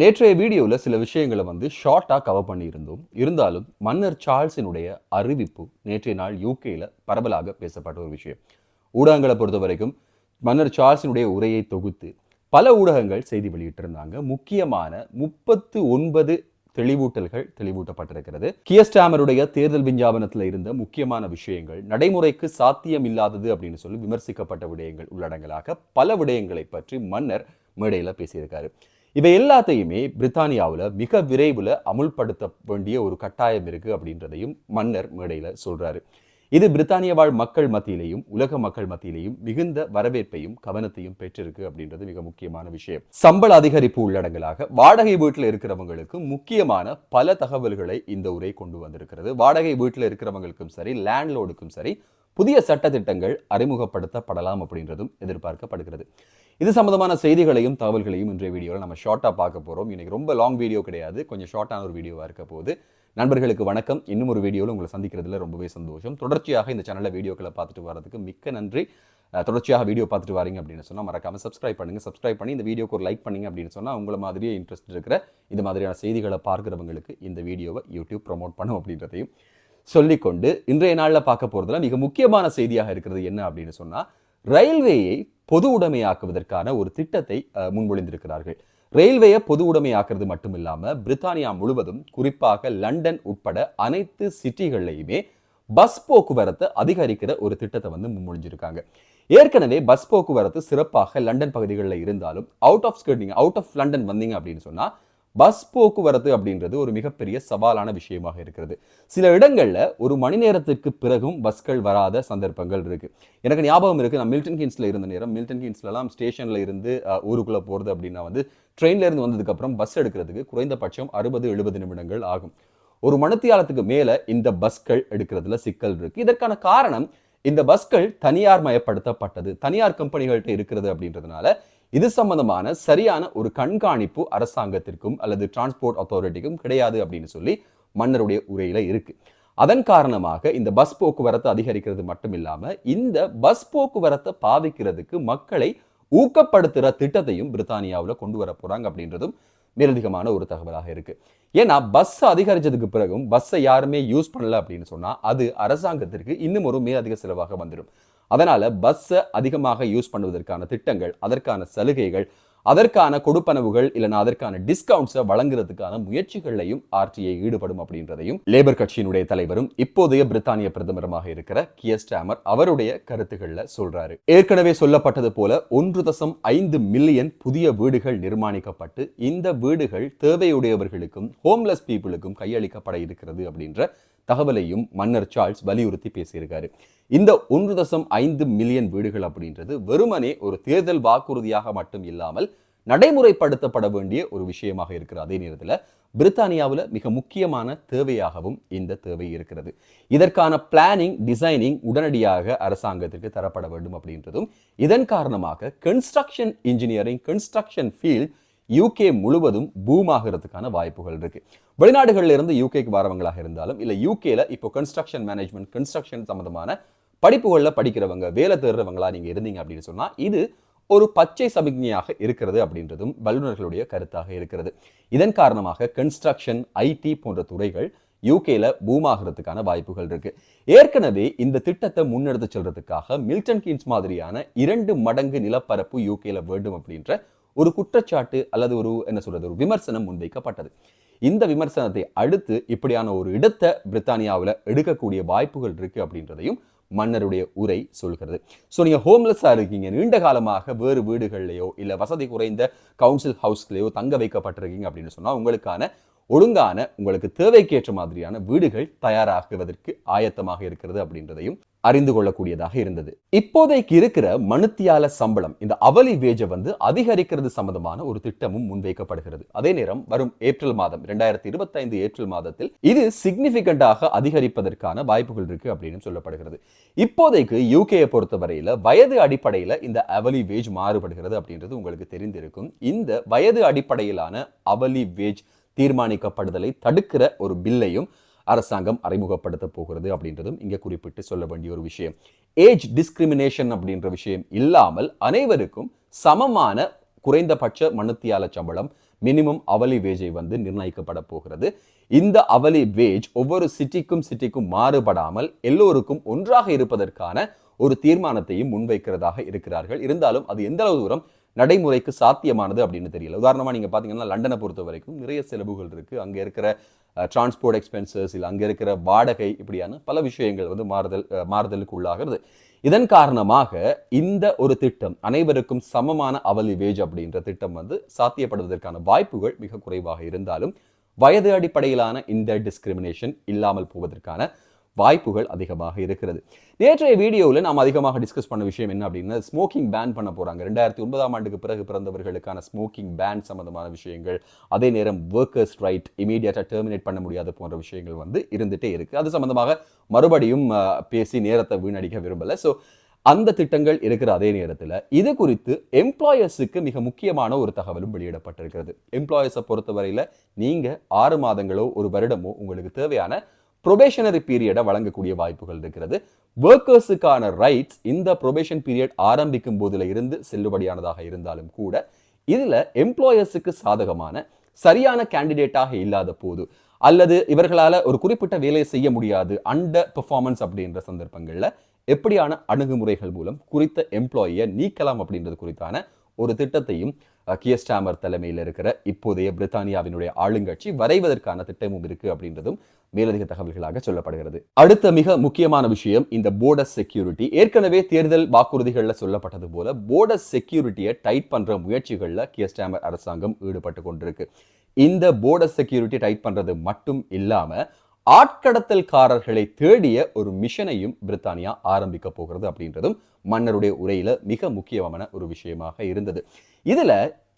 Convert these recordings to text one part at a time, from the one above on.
நேற்றைய வீடியோவில் சில விஷயங்களை வந்து ஷார்ட்டாக கவர் பண்ணியிருந்தோம். இருந்தாலும் மன்னர் சார்ல்ஸினுடைய அறிவிப்பு நேற்றைய நாள் யூகேயில் பரவலாக பேசப்பட்ட ஒரு விஷயம். ஊடகங்களை பொறுத்த வரைக்கும் மன்னர் சார்ல்ஸினுடைய உரையை தொகுத்து பல ஊடகங்கள் செய்தி வெளியிட்டிருந்தாங்க. முக்கியமான முப்பத்து ஒன்பது தெளிவூட்டல்கள் தெளிவூட்டப்பட்டிருக்கிறது. கியஸ்டாமருடைய தேர்தல் விஞ்ஞாபனத்தில் இருந்த முக்கியமான விஷயங்கள் நடைமுறைக்கு சாத்தியம் இல்லாதது அப்படின்னு சொல்லி விமர்சிக்கப்பட்ட விடயங்கள் உள்ளடங்கலாக பல விடயங்களை பற்றி மன்னர் மேடையில் பேசியிருக்காரு. இவை எல்லாத்தையுமே பிரித்தானியாவில் மிக விரைவில் அமுல்படுத்த வேண்டிய ஒரு கட்டாயம் இருக்கு அப்படின்றதையும் மன்னர் மேடையில் சொல்றாரு. இது பிரித்தானிய வாழ் மக்கள் மத்தியிலையும் உலக மக்கள் மத்தியிலையும் மிகுந்த வரவேற்பையும் கவனத்தையும் பெற்றிருக்கு அப்படின்றது மிக முக்கியமான விஷயம். சம்பள அதிகரிப்பு உள்ளடங்கலாக வாடகை வீட்டில் இருக்கிறவங்களுக்கு முக்கியமான பல தகவல்களை இந்த உரை கொண்டு வந்திருக்கிறது. வாடகை வீட்டில் இருக்கிறவங்களுக்கும் சரி லேண்ட்லோடுக்கும் சரி புதிய சட்டத்திட்டங்கள் அறிமுகப்படுத்தப்படலாம் அப்படின்றதும் எதிர்பார்க்கப்படுகிறது. இது சம்பந்தமான செய்திகளையும் தகவல்களையும் இன்றைய வீடியோவில் நம்ம ஷார்ட்டாக பார்க்க போகிறோம் இன்னைக்கு ரொம்ப லாங் வீடியோ கிடையாது. கொஞ்சம் ஷார்ட்டான ஒரு வீடியோவாக இருக்க போகுது. நண்பர்களுக்கு வணக்கம். இன்னும் ஒரு வீடியோவில் உங்களை சந்திக்கிறதுல ரொம்பவே சந்தோஷம். தொடர்ச்சியாக இந்த சேனலில் வீடியோக்களை பார்த்துட்டு வரதுக்கு மிக்க நன்றி. தொடர்ச்சியாக வீடியோ பார்த்துட்டு வரீங்க அப்படின்னு சொன்னால் மறக்காம சப்ஸ்கிரைப் பண்ணுங்க. சப்ஸ்கிரைப் பண்ணி இந்த வீடியோக்கு ஒரு லைக் பண்ணுங்க அப்படின்னு சொன்னால் உங்களை மாதிரியே இன்ட்ரெஸ்ட் இருக்கிற இந்த மாதிரியான செய்திகளை பார்க்குறவங்களுக்கு இந்த வீடியோவை யூடியூப் ப்ரோமோட் பண்ணும் அப்படின்றதையும் சொல்லிக்கொண்டு இன்றைய நாளில் பார்க்க போகிறதுல மிக முக்கியமான செய்தியாக இருக்கிறது என்ன அப்படின்னு சொன்னால் ரயில்வேயை பொது உடைமையாக்குவதற்கான ஒரு திட்டத்தை முன்மொழிந்திருக்கிறார்கள். ரயில்வேயை பொது உடைமையாக்குறது மட்டும் இல்லாமல் பிரித்தானியா முழுவதும் குறிப்பாக லண்டன் உட்பட அனைத்து சிட்டிகள்லையுமே பஸ் போக்குவரத்தை அதிகரிக்கிற ஒரு திட்டத்தை வந்து முன்மொழிஞ்சிருக்காங்க. ஏற்கனவே பஸ் போக்குவரத்து சிறப்பாக லண்டன் பகுதிகளில் இருந்தாலும் out of skirt out of London வந்தீங்க அப்படின்னு சொன்னா பஸ் போக்குவரத்து அப்படின்றது ஒரு மிகப்பெரிய சவாலான விஷயமாக இருக்கிறது. சில இடங்களில் ஒரு மணி நேரத்துக்கு பிறகும் பஸ்கள் வராத சந்தர்ப்பங்கள் இருக்குது எனக்கு ஞாபகம் இருக்குது நான் மில்டன் கீன்ஸ்ல இருந்த நேரம். மில்டன் கீன்ஸ்லலாம் ஸ்டேஷன்ல இருந்து ஊருக்குள்ளே போகிறது அப்படின்னா வந்து ட்ரெயின்லேருந்து இருந்து பஸ் எடுக்கிறதுக்கு குறைந்தபட்சம் அறுபது எழுபது நிமிடங்கள் ஆகும். ஒரு மணத்தியாலத்துக்கு மேலே இந்த பஸ்கள் எடுக்கிறதுல சிக்கல் இருக்கு. இதற்கான காரணம் இந்த பஸ்கள் தனியார் மயப்படுத்தப்பட்டது. தனியார் கம்பெனிகள்கிட்ட இருக்கிறது அப்படின்றதுனால இது சம்பந்தமான சரியான ஒரு கண்காணிப்பு அரசாங்கத்திற்கும் அல்லது டிரான்ஸ்போர்ட் அத்தாரிட்டிக்கும் கிடையாது அப்படின்னு சொல்லி மன்னருடைய உரையில இருக்கு. அதன் காரணமாக இந்த பஸ் போக்குவரத்து அதிகரிக்கிறது மட்டும் இல்லாம இந்த பஸ் போக்குவரத்தை பாவிக்கிறதுக்கு மக்களை ஊக்கப்படுத்துற திட்டத்தையும் பிரித்தானியாவில் கொண்டு வர போறாங்க அப்படின்றதும் மேலதிகமான ஒரு தகவலாக இருக்கு. ஏன்னா பஸ் அதிகரிச்சதுக்கு பிறகும் பஸ்ஸை யாருமே யூஸ் பண்ணல அப்படின்னு சொன்னா அது அரசாங்கத்திற்கு இன்னும் ஒரு மேலதிக செலவாக வந்துடும். அதனால் பஸ்ஸை அதிகமாக யூஸ் பண்ணுவதற்கான திட்டங்கள் அதற்கான சலுகைகள் அதற்கான கொடுப்பனவுகள் இல்லைன்னா அதற்கான டிஸ்கவுண்ட்ஸை வழங்குறதுக்கான முயற்சிகளையும் ஆர்டிஐ ஈடுபடும் அப்படின்றதையும் லேபர் கட்சியினுடைய தலைவரும் இப்போதைய பிரித்தானிய பிரதமருமாக இருக்கிற கியர் ஸ்டாமர் அவருடைய கருத்துக்களில் சொல்றாரு. ஏற்கனவே சொல்லப்பட்டது போல ஒன்று தசம் ஐந்து மில்லியன் புதிய வீடுகள் நிர்மாணிக்கப்பட்டு இந்த வீடுகள் தேவையுடையவர்களுக்கும் ஹோம்லெஸ் பீப்புளுக்கும் கையளிக்கப்பட இருக்கிறது அப்படின்ற தகவலையும் மன்னர் சார்ல்ஸ் வலியுறுத்தி பேசியிருக்காரு. இந்த ஒன்று தசம் ஐந்து மில்லியன் வீடுகள் அப்படின்றது வெறுமனே ஒரு தேர்தல் வாக்குறுதியாக மட்டும் இல்லாமல் நடைமுறைப்படுத்தப்பட வேண்டிய ஒரு விஷயமாக இருக்கிற அதே நேரத்தில் பிரித்தானியாவில் மிக முக்கியமான தேவையாகவும் இந்த தேவை இருக்கிறது. இதற்கான பிளானிங் டிசைனிங் உடனடியாக அரசாங்கத்திற்கு தரப்பட வேண்டும் அப்படின்றதும் இதன் காரணமாக construction engineering construction field UK முழுவதும் பூம் ஆகிறதுக்கான வாய்ப்புகள் இருக்கு. வெளிநாடுகளில் இருந்து யூகேக்கு வரவங்களாக இருந்தாலும் இல்லை யூகேல இப்போ கன்ஸ்ட்ரக்ஷன் மேனேஜ்மெண்ட் கன்ஸ்ட்ரக்ஷன் சம்பந்தமான படிப்புகளில் படிக்கிறவங்க வேலை தேடுறவங்களா நீங்க இருந்தீங்க அப்படின்னு சொன்னால் இது ஒரு பச்சை சமிக்ஞையாக இருக்கிறது அப்படின்றதும் வல்லுநர்களுடைய கருத்தாக இருக்கிறது. இதன் காரணமாக கன்ஸ்ட்ரக்ஷன் ஐடி போன்ற துறைகள் யூகேல பூமாகிறதுக்கான வாய்ப்புகள் இருக்கு. ஏற்கனவே இந்த திட்டத்தை முன்னெடுத்து செல்றதுக்காக மில்டன் கீன்ஸ் மாதிரியான இரண்டு மடங்கு நிலப்பரப்பு யூகேல வேண்டும் அப்படின்ற ஒரு குற்றச்சாட்டு அல்லது ஒரு என்ன சொல்றது ஒரு விமர்சனம் முன்வைக்கப்பட்டது. இந்த விமர்சனத்தை அடுத்து இப்படியான ஒரு இடத்தை பிரித்தானியாவில் எடுக்கக்கூடிய வாய்ப்புகள் இருக்கு அப்படின்றதையும் மன்னருடைய உரை சொல்கிறது. ஸோ நீங்கள் ஹோம்லெஸ்ஸாக இருக்கீங்க நீண்ட காலமாக வேறு வீடுகள்லையோ இல்லை வசதி குறைந்த கவுன்சில் ஹவுஸ்லேயோ தங்க வைக்கப்பட்டிருக்கீங்க அப்படின்னு சொன்னால் உங்களுக்கான ஒழுங்கான உங்களுக்கு தேவைக்கேற்ற மாதிரியான வீடுகள் தயாராகுவதற்கு ஆயத்தமாக இருக்கிறது அப்படின்றதையும் அறிந்து கொள்ளக்கூடியதாக இருந்தது. இப்போதைக்கு இருக்கிற மனுத்தியால சம்பளம் இந்த அவலி வேஜை வந்து அதிகரிக்கிறது சம்பந்தமான ஒரு திட்டமும் முன்வைக்கப்படுகிறது. அதே நேரம் வரும் ஏப்ரல் மாதம் இரண்டாயிரத்தி இருபத்தைந்து ஏப்ரல் மாதத்தில் இது சிக்னிபிகண்டாக அதிகரிப்பதற்கான வாய்ப்புகள் இருக்கு அப்படின்னு சொல்லப்படுகிறது. இப்போதைக்கு யூகேயை பொறுத்தவரையில வயது அடிப்படையில இந்த அவலி வேஜ் மாறுபடுகிறது அப்படின்றது உங்களுக்கு தெரிந்திருக்கும். இந்த வயது அடிப்படையிலான அவலி வேஜ் தீர்மானிக்கப்படுதலை தடுக்கிற ஒரு பில்லையும் அரசாங்கம் அறிமுகப்படுத்த போகிறது அப்படின்றதும் இங்கே குறிப்பிட்டு சொல்ல வேண்டிய ஒரு விஷயம். ஏஜ் டிஸ்கிரிமினேஷன் அப்படின்ற விஷயம் இல்லாமல் அனைவருக்கும் சமமான குறைந்தபட்ச மனுத்தியால சம்பளம் மினிமம் அவலி வேஜை வந்து நிர்ணயிக்கப்பட போகிறது. இந்த அவலி வேஜ் ஒவ்வொரு சிட்டிக்கும் சிட்டிக்கும் மாறுபடாமல் எல்லோருக்கும் ஒன்றாக இருப்பதற்கான ஒரு தீர்மானத்தையும் முன்வைக்கிறதாக இருக்கிறார்கள். இருந்தாலும் அது எந்த அளவு தூரம் நடைமுறைக்கு சாத்தியமானது அப்படின்னு தெரியல. உதாரணமாக நீங்கள் பார்த்தீங்கன்னா லண்டனை பொறுத்த வரைக்கும் நிறைய செலவுகள் இருக்குது அங்கே இருக்கிற டிரான்ஸ்போர்ட் எக்ஸ்பென்சஸ் இல்லை அங்கே இருக்கிற வாடகை இப்படியான பல விஷயங்கள் வந்து மாறுதல் மாறுதலுக்கு உள்ளாகிறது. இதன் காரணமாக இந்த ஒரு திட்டம் அனைவருக்கும் சமமான அவலி வேஜ் அப்படின்ற திட்டம் வந்து சாத்தியப்படுவதற்கான வாய்ப்புகள் மிக குறைவாக இருந்தாலும் வயது அடிப்படையிலான இந்த டிஸ்கிரிமினேஷன் இல்லாமல் போவதற்கான வாய்ப்புகள் அதிகமாக இருக்கிறது. நேற்றைய வீடியோவில் நாம் அதிகமாக டிஸ்கஸ் பண்ண விஷயம் என்ன அப்படின்னா ஸ்மோக்கிங் பேன் பண்ண போகிறாங்க ரெண்டாயிரத்தி ஒன்பதாம் ஆண்டுக்கு பிறகு பிறந்தவர்களுக்கான ஸ்மோக்கிங் பேன் சம்மந்தமான விஷயங்கள் அதே நேரம் ஒர்க்கர்ஸ் ரைட் இமீடியட்டாக டெர்மினேட் பண்ண முடியாது போன்ற விஷயங்கள் வந்து இருந்துகிட்டே இருக்குது அது சம்மந்தமாக மறுபடியும் பேசி நேரத்தை வீணடிக்க விரும்பலை. ஸோ அந்த திட்டங்கள் இருக்கிற அதே நேரத்தில் இது குறித்து எம்ப்ளாயர்ஸுக்கு மிக முக்கியமான ஒரு தகவலும் வெளியிடப்பட்டிருக்கிறது. எம்ப்ளாயர்ஸை பொறுத்தவரையில் நீங்கள் ஆறு மாதங்களோ ஒரு வருடமோ உங்களுக்கு தேவையான ப்ரொபேஷனரி பீரியடை வழங்கக்கூடிய வாய்ப்புகள் இருக்கிறது. ஒர்க்கர்ஸுக்கான ரைட்ஸ் இந்த ப்ரொபேஷன் பீரியட் ஆரம்பிக்கும் போதில் இருந்து செல்லுபடியானதாக இருந்தாலும் கூட இதில் எம்ப்ளாயர்ஸுக்கு சாதகமான சரியான கேண்டிடேட்டாக இல்லாத போது அல்லது இவர்களால் ஒரு குறிப்பிட்ட வேலையை செய்ய முடியாது அண்டர் பெர்ஃபார்மன்ஸ் அப்படின்ற சந்தர்ப்பங்களில் எப்படியான அணுகுமுறைகள் மூலம் குறித்த எம்ப்ளாயியை நீக்கலாம் அப்படின்றது குறித்தான ஒரு திட்டத்தையும் கியஸ்டாமர் தலைமையில் இருக்கிற இப்போதைய பிரித்தானியாவினுடைய ஆளுங்கட்சி வரைவதற்கான திட்டமும் இருக்கு அப்படின்றதும் மேலதிக தகவல்களாக சொல்லப்படுகிறது. அடுத்த மிக முக்கியமான விஷயம் இந்த போர்டர் செக்யூரிட்டி ஏற்கனவே தேர்தல் வாக்குறுதிகளில் சொல்லப்பட்டது போல போர்டர் செக்யூரிட்டியை டைட் பண்ற முயற்சிகளில் கியஸ்டாமர் அரசாங்கம் ஈடுபட்டு கொண்டிருக்கு. இந்த போர்டர் செக்யூரிட்டி டைட் பண்றது மட்டும் இல்லாம ஆட்கடத்தல்காரர்களை தேடிய ஒரு மிஷனையும் பிரித்தானியா ஆரம்பிக்க போகிறது அப்படின்றதும் மன்னருடைய உரையில மிக முக்கியமான ஒரு விஷயமாக இருந்தது. இதுல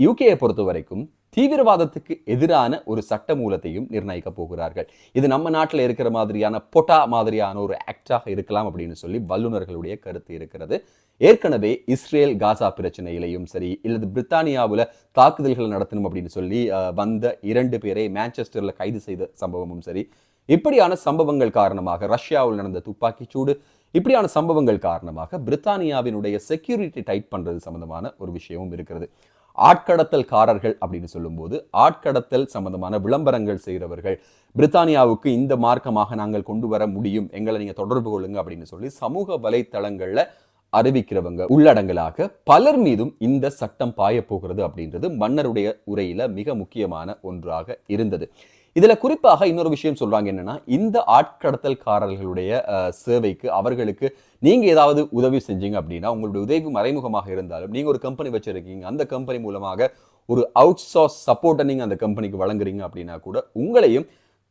யூகேயை பொறுத்த வரைக்கும் தீவிரவாதத்துக்கு எதிரான ஒரு சட்ட மூலத்தையும் நிர்ணயிக்க போகிறார்கள். இது நம்ம நாட்டில் இருக்கிற மாதிரியான பொட்டா மாதிரியான ஒரு ஆக்டாக இருக்கலாம் அப்படின்னு சொல்லி வல்லுநர்களுடைய கருத்து இருக்கிறது. ஏற்கனவே இஸ்ரேல் காசா பிரச்சனையிலையும் சரி இல்லது பிரித்தானியாவில் தாக்குதல்கள் நடத்தணும் அப்படின்னு சொல்லி வந்த இரண்டு பேரை மான்செஸ்டர்ல கைது செய்த சம்பவமும் சரி இப்படியான சம்பவங்கள் காரணமாக ரஷ்யாவில் நடந்த துப்பாக்கிச் சூடு இப்படியான சம்பவங்கள் காரணமாக பிரித்தானியாவினுடைய செக்யூரிட்டி டைட் பண்ணுறது சம்பந்தமான ஒரு விஷயமும் இருக்கிறது. ஆட்கடத்தல்காரர்கள் அப்படின்னு சொல்லும்போது ஆட்கடத்தல் சம்பந்தமான விளம்பரங்கள் செய்கிறவர்கள் பிரித்தானியாவுக்கு இந்த மார்க்கமாக நாங்கள் கொண்டு வர முடியும் எங்களை நீங்கள் தொடர்பு கொள்ளுங்க அப்படின்னு சொல்லி சமூக வலைத்தளங்களில் அறிவிக்கிறவங்க உள்ளடங்கலாக பலர் மீதும் இந்த சட்டம் பாயப்போகிறது அப்படின்றது மன்னருடைய உரையில மிக முக்கியமான ஒன்றாக இருந்தது. இதுல குறிப்பாக இன்னொரு விஷயம் சொல்றாங்க என்னன்னா இந்த ஆட்கடத்தல்காரர்களுடைய சேவைக்கு அவர்களுக்கு நீங்க ஏதாவது உதவி செஞ்சீங்க அப்படின்னா உங்களுடைய உதவி மறைமுகமாக இருந்தாலும் நீங்க ஒரு கம்பெனி வச்சிருக்கீங்க அந்த கம்பெனி மூலமாக ஒரு அவுட் சோர்ஸ் சப்போர்ட்டை நீங்க அந்த கம்பெனிக்கு வழங்குறீங்க அப்படின்னா கூட உங்களையும்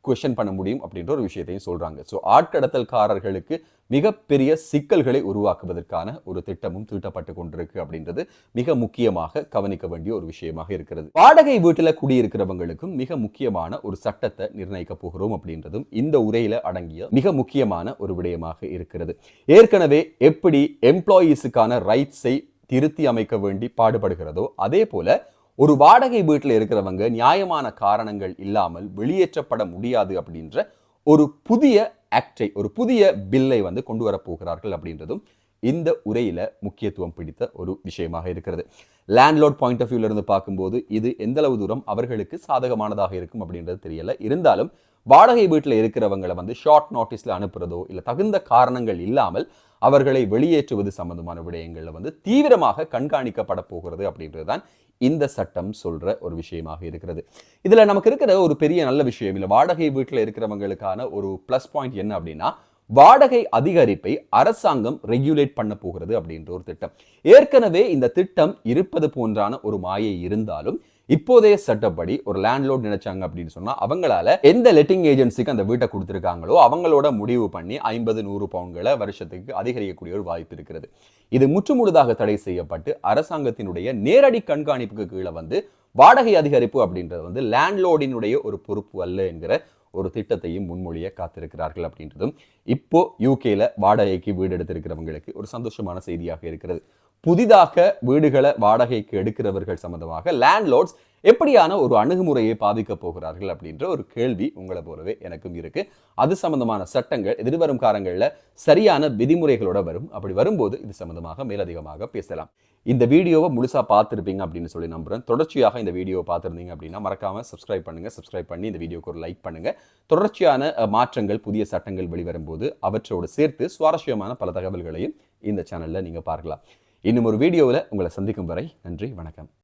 கொஷன் பண்ண முடியும் அப்படின்ற ஒரு விஷயத்தையும் சொல்கிறாங்க ஸோ ஆட்கடத்தல்காரர்களுக்கு மிகப்பெரிய சிக்கல்களை உருவாக்குவதற்கான ஒரு திட்டமும் தீட்டப்பட்டு கொண்டிருக்கு அப்படின்றது மிக முக்கியமாக கவனிக்க வேண்டிய ஒரு விஷயமாக இருக்கிறது. வாடகை வீட்டில் குடியிருக்கிறவங்களுக்கும் மிக முக்கியமான ஒரு சட்டத்தை நிர்ணயிக்க போகிறோம் அப்படின்றதும் இந்த உரையில் அடங்கிய மிக முக்கியமான ஒரு விடயமாக இருக்கிறது. ஏற்கனவே எப்படி எம்ப்ளாயீஸுக்கான ரைட்ஸை திருத்தி அமைக்க வேண்டி பாடுபடுகிறதோ அதே போல ஒரு வாடகை வீட்டில் இருக்கிறவங்க நியாயமான காரணங்கள் இல்லாமல் வெளியேற்றப்பட முடியாது அப்படின்ற ஒரு புதிய ஆக்டை ஒரு புதிய பில்லை வந்து கொண்டு வரப்போகிறார்கள் அப்படின்றதும் இந்த உரையில முக்கியத்துவம் பிடித்த ஒரு விஷயமாக இருக்கிறது. லேண்ட்லோட் பாயிண்ட் ஆஃப் வியூல இருந்து பார்க்கும்போது இது எந்த அளவு தூரம் அவர்களுக்கு சாதகமானதாக இருக்கும் அப்படின்றது தெரியல. இருந்தாலும் வாடகை வீட்டில் இருக்கிறவங்களை வந்து ஷார்ட் நோட்டீஸில் அனுப்புறதோ இல்லை தகுந்த காரணங்கள் இல்லாமல் அவர்களை வெளியேற்றுவது சம்பந்தமான விடயங்களில் வந்து தீவிரமாக கண்காணிக்கப்பட போகிறது அப்படின்றது தான் இந்த சட்டம் சொல்கிற ஒரு விஷயமாக இருக்கிறது. இதில் நமக்கு இருக்கிற ஒரு பெரிய நல்ல விஷயம் இல்லை வாடகை வீட்டில் இருக்கிறவங்களுக்கான ஒரு ப்ளஸ் பாயிண்ட் என்ன அப்படின்னா வாடகை அதிகரிப்பை அரசாங்கம் ரெகுலேட் பண்ண போகிறது அப்படின்ற ஒரு திட்டம். ஏற்கனவே இந்த திட்டம் இருப்பது போன்றான ஒரு மாயை இருந்தாலும் இப்போதைய சட்டப்படி ஒரு லேண்ட்லோட் நினைச்சாங்க அப்படின்னு சொன்னா அவங்களால எந்த லெட்டிங் ஏஜென்சிக்கு அந்த வீட்டை கொடுத்துருக்காங்களோ அவங்களோட முடிவு பண்ணி ஐம்பது நூறு பவுன்களை வருஷத்துக்கு அதிகரிக்கக்கூடிய ஒரு வாய்ப்பு இருக்கிறது. இது முற்றுமுழுதாக தடை செய்யப்பட்டு அரசாங்கத்தினுடைய நேரடி கண்காணிப்புக்கு கீழே வந்து வாடகை அதிகரிப்பு அப்படின்றது வந்து லேண்ட்லோடினுடைய ஒரு பொறுப்பு அல்ல என்கிற ஒரு திட்டத்தையும் முன்மொழிய காத்திருக்கிறார்கள் அப்படின்றதும் இப்போ யூகேல வாடகைக்கு வீடு எடுத்திருக்கிறவங்களுக்கு ஒரு சந்தோஷமான செய்தியாக இருக்கிறது. புதிதாக வீடுகளை வாடகைக்கு எடுக்கிறவர்கள் சம்பந்தமாக லேண்ட்லோட்ஸ் எப்படியான ஒரு அணுகுமுறையை பாதிக்க போகிறார்கள் அப்படின்ற ஒரு கேள்வி உங்களை போலவே எனக்கும் இருக்கு. அது சம்பந்தமான சட்டங்கள் எதிர்வரும் காலங்களில் சரியான விதிமுறைகளோட வரும். அப்படி வரும்போது இது சம்பந்தமாக மேலதிகமாக பேசலாம். இந்த வீடியோவை முழுசா பார்த்துருப்பீங்க அப்படின்னு சொல்லி நம்புறேன். தொடர்ச்சியாக இந்த வீடியோவை பார்த்துருந்தீங்க அப்படின்னா மறக்காம சப்ஸ்கிரைப் பண்ணுங்க. சப்ஸ்கிரைப் பண்ணி இந்த வீடியோக்கு ஒரு லைக் பண்ணுங்க. தொடர்ச்சியான மாற்றங்கள் புதிய சட்டங்கள் வெளிவரும்போது அவற்றோடு சேர்த்து சுவாரஸ்யமான பல தகவல்களையும் இந்த சேனல்ல நீங்க பார்க்கலாம். இன்னும் ஒரு வீடியோவில் உங்களை சந்திக்கும் வரை நன்றி வணக்கம்.